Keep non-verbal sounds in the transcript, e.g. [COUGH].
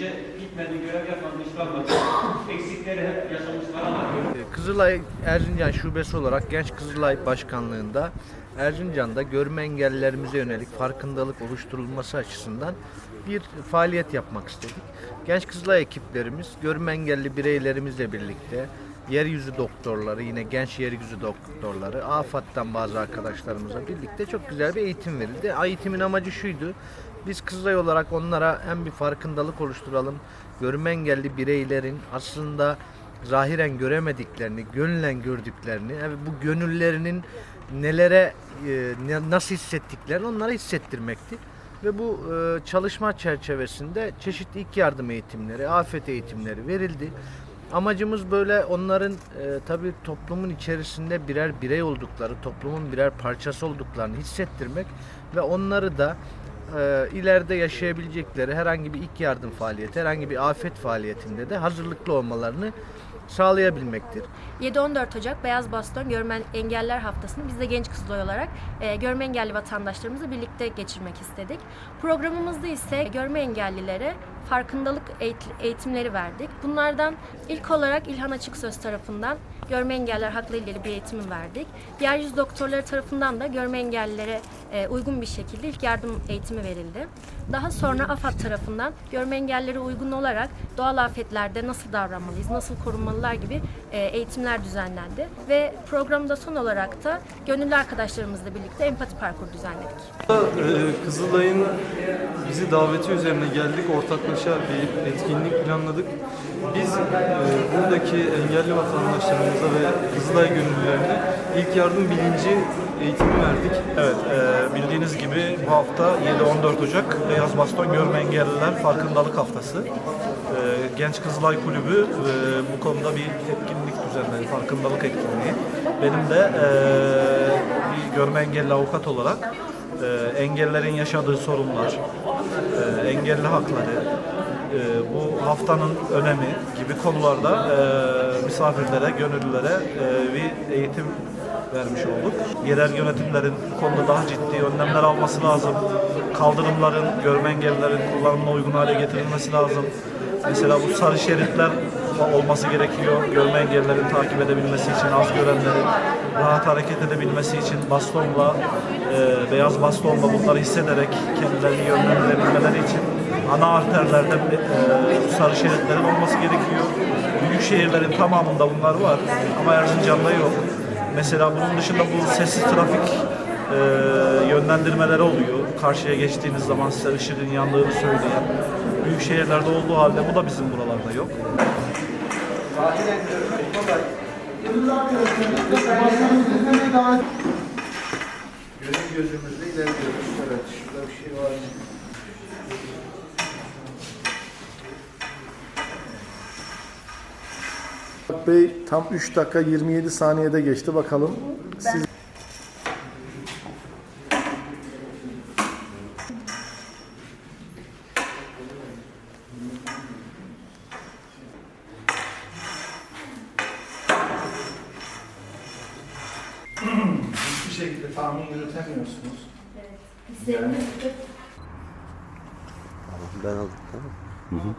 İşe gitmedi, görev yapmadı, iş kalmadı. [LAUGHS] Eksikleri hep yaşamışlar anlatıyor. Ee, Kızılay Erzincan Şubesi olarak Genç Kızılay Başkanlığında Erzincan'da görme engellilerimize yönelik farkındalık oluşturulması açısından bir faaliyet yapmak istedik. Genç Kızılay ekiplerimiz görme engelli bireylerimizle birlikte yeryüzü doktorları, yine genç yeryüzü doktorları, AFAD'dan bazı arkadaşlarımızla birlikte çok güzel bir eğitim verildi. Eğitimin amacı şuydu. Biz Kızılay olarak onlara hem bir farkındalık oluşturalım, görme engelli bireylerin aslında zahiren göremediklerini, gönülen gördüklerini, yani bu gönüllerinin nelere e, nasıl hissettiklerini onlara hissettirmekti. Ve bu e, çalışma çerçevesinde çeşitli ilk yardım eğitimleri, afet eğitimleri verildi. Amacımız böyle onların e, tabii toplumun içerisinde birer birey oldukları, toplumun birer parçası olduklarını hissettirmek ve onları da e, ileride yaşayabilecekleri herhangi bir ilk yardım faaliyeti, herhangi bir afet faaliyetinde de hazırlıklı olmalarını sağlayabilmektir. 7-14 Ocak Beyaz Baston Görme Engeller Haftası'nı biz de Genç Kızılay olarak e, görme engelli vatandaşlarımızla birlikte geçirmek istedik. Programımızda ise görme engellilere farkındalık eğit- eğitimleri verdik. Bunlardan ilk olarak İlhan Açıksöz tarafından görme engeller hakları ilgili bir eğitimi verdik. Diğer yüz doktorları tarafından da görme engellilere e, uygun bir şekilde ilk yardım eğitimi verildi. Daha sonra AFAD tarafından görme engellilere uygun olarak doğal afetlerde nasıl davranmalıyız, nasıl korunmalılar gibi e, eğitimler düzenlendi. Ve programda son olarak da gönüllü arkadaşlarımızla birlikte empati parkuru düzenledik. Ee, Kızılay'ın bizi daveti üzerine geldik, ortaklaşa bir etkinlik planladık. Biz e, buradaki engelli vatandaşlarımıza ve Kızılay gönüllülerine ilk yardım bilinci eğitimi verdik. Evet, e, bildiğiniz gibi bu hafta 7-14 Ocak Beyaz Baston Görme Engelliler Farkındalık Haftası. E, Genç Kızılay Kulübü e, bu konuda bir etkinlik düzenledi, farkındalık etkinliği. Benim de e, bir görme engelli avukat olarak e, engellerin yaşadığı sorunlar, e, engelli hakları, e, bu haftanın önemi gibi konularda e, misafirlere, gönüllülere e, bir eğitim vermiş olduk. Yerel yönetimlerin bu konuda daha ciddi önlemler alması lazım. Kaldırımların, görme engellilerin kullanımına uygun hale getirilmesi lazım. Mesela bu sarı şeritler olması gerekiyor. Görme engellilerin takip edebilmesi için, az görenlerin rahat hareket edebilmesi için bastonla, e, beyaz bastonla bunları hissederek kendilerini yönlendirebilmeleri için ana arterlerde e, sarı şeritlerin olması gerekiyor. Büyük şehirlerin tamamında bunlar var ama Erzincan'da yok. Mesela bunun dışında bu sessiz trafik e, yönlendirmeleri oluyor. Karşıya geçtiğiniz zaman size ışığın yandığını söyleyen. Büyük şehirlerde olduğu halde bu da bizim buralarda yok. Gözüm gözümüzle ilerliyoruz. Evet, şurada bir şey var. Bey tam 3 dakika 27 saniyede geçti. Bakalım siz hiçbir şekilde tahmin yürütemiyorsunuz. Ben aldım tamam.